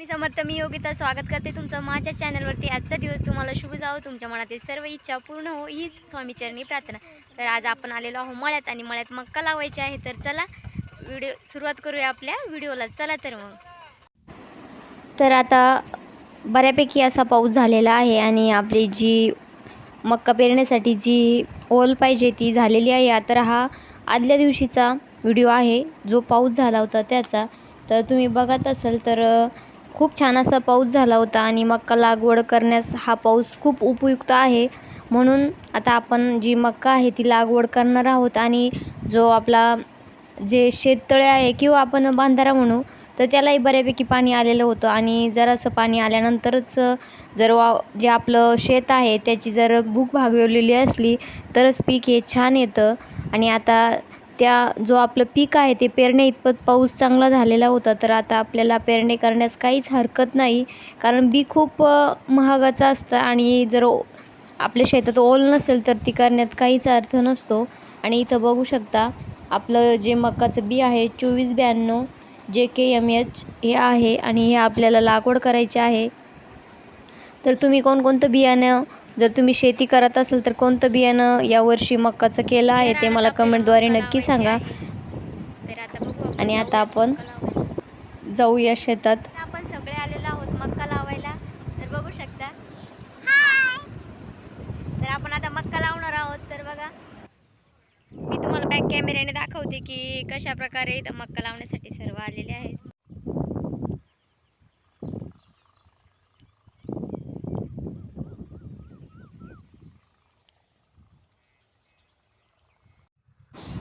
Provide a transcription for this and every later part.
स्वामी समर्थ मी योगिता. स्वागत करते तुमचं माझ्या चॅनलवरती. आजचा दिवस तुम्हाला शुभ जावो. तुमच्या मनातील सर्व इच्छा पूर्ण हो हीच स्वामीचरणी प्रार्थना. तर आज आपण आलेलो आहो मळ्यात आणि मळ्यात मक्का लावायची आहे. तर चला व्हिडिओ सुरुवात करूया आपल्या व्हिडिओला. चला तर मग. तर आता बऱ्यापैकी असा पाऊस झालेला आहे आणि आपली जी मक्का पेरण्यासाठी जी ओल पाहिजे ती झालेली आहे. तर हा आदल्या दिवशीचा व्हिडिओ आहे. जो पाऊस झाला होता त्याचा. तर तुम्ही बघत असाल तर खूप छान असा पाऊस झाला होता आणि मक्का लागवड करण्यास हा पाऊस खूप उपयुक्त आहे. म्हणून आता आपण जी मक्का आहे ती लागवड करणार आहोत आणि जो आपला जे शेततळे आहे किंवा आपण बांधारा म्हणू तर त्यालाही बऱ्यापैकी पाणी आलेलं होतं. आणि जरासं पाणी आल्यानंतरच जर वा जे आपलं शेत आहे त्याची जर भूक भागवलेली असली तरच पीक हे छान येतं. आणि आता त्या जो आपलं पीक आहे ते पेरणे इतपत पाऊस चांगला झालेला होता तर आता आपल्याला पेरणे करण्यास काहीच हरकत नाही. कारण बी खूप महागाचं असतं आणि जर ओ- आपल्या शेतात ओल नसेल तर ती करण्यात काहीच अर्थ नसतो. आणि इथं बघू शकता आपलं जे मकाचं बी आहे चोवीस ब्याण्णव जे के एम एच हे आहे आणि हे आपल्याला लागवड करायची आहे. तर तुम्ही कोणकोणतं बियाणं जर तुम्ही शेती करत असाल तर कोणतं बियाणं यावर्षी मक्काचं केलं आहे ते मला कमेंटद्वारे नक्की सांगा. आणि आता आपण जाऊया शेतात. आपण सगळे आलेलो आहोत मक्का लावायला. तर बघू शकता. तर आपण आता मक्का लावणार आहोत. तर बघा. मी तुम्हाला बॅक कॅमेऱ्याने दाखवते की कशा प्रकारे इथं मक्का लावण्यासाठी सर्व आलेले आहे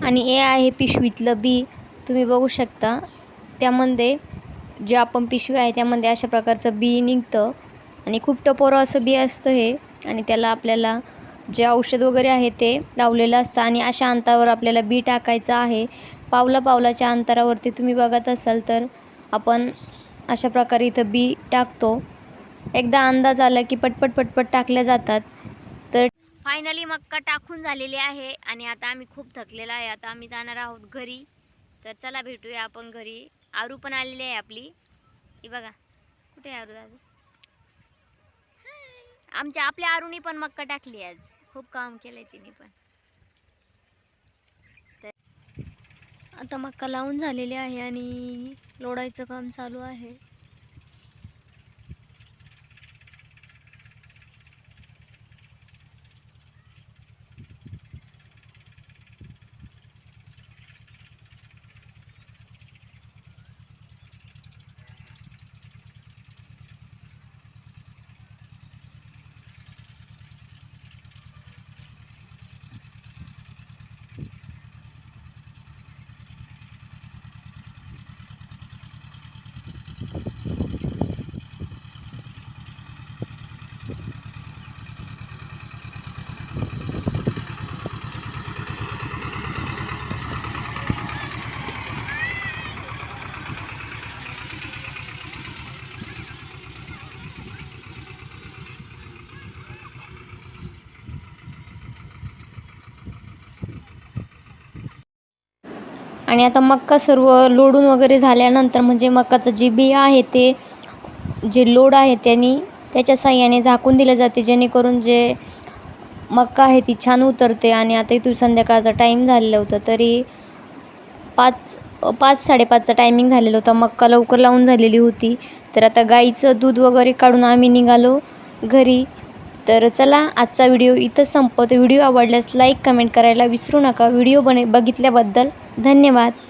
आणि हे आहे पिशवीतलं बी. तुम्ही बघू शकता. त्यामध्ये जे आपण पिशवी आहे त्यामध्ये अशा प्रकारचं बी निघतं. आणि खूप टपोरं असं बी असतं हे. आणि त्याला आपल्याला जे औषध वगैरे आहे ते लावलेलं असतं. आणि अशा अंतरावर आपल्याला बी टाकायचं आहे. पावला पावलाच्या अंतरावरती तुम्ही बघत असाल तर आपण अशा प्रकारे इथं बी टाकतो. एकदा अंदाज आला की पटपट पटपट टाकल्या जातात. फायनली मक्का टाकून झालेली आहे आणि आता आम्ही खूप थकलेला आहे. आता आम्ही जाणार आहोत घरी. तर चला भेटूया आपण घरी. आरू पण आलेली आहे आपली. ही बघा. कुठे आहे आरू दादा? आमच्या आपल्या आरूनी पण मक्का टाकली आज. खूप काम केलंय तिने पण. तर आता मक्का लावून झालेली आहे आणि लोडायचं काम चालू आहे. आणि आता मक्का सर्व लोडून वगैरे झाल्यानंतर म्हणजे मक्काचं जे बिया आहे ते जे लोड आहे त्यांनी त्याच्या साह्याने झाकून दिले जाते जेणेकरून जे मक्का आहे ती छान उतरते. आणि आता इथून संध्याकाळचा टाईम झालेला होता तरी पाच पाच साडेपाचचा टायमिंग झालेला होता. मक्का लवकर लावून झालेली होती. तर आता गाईचं दूध वगैरे काढून आम्ही निघालो घरी. तर चला आजचा व्हिडिओ इथं संपवतो. व्हिडिओ आवडल्यास लाईक कमेंट करायला विसरू नका. व्हिडिओ बने बघितल्याबद्दल धन्यवाद.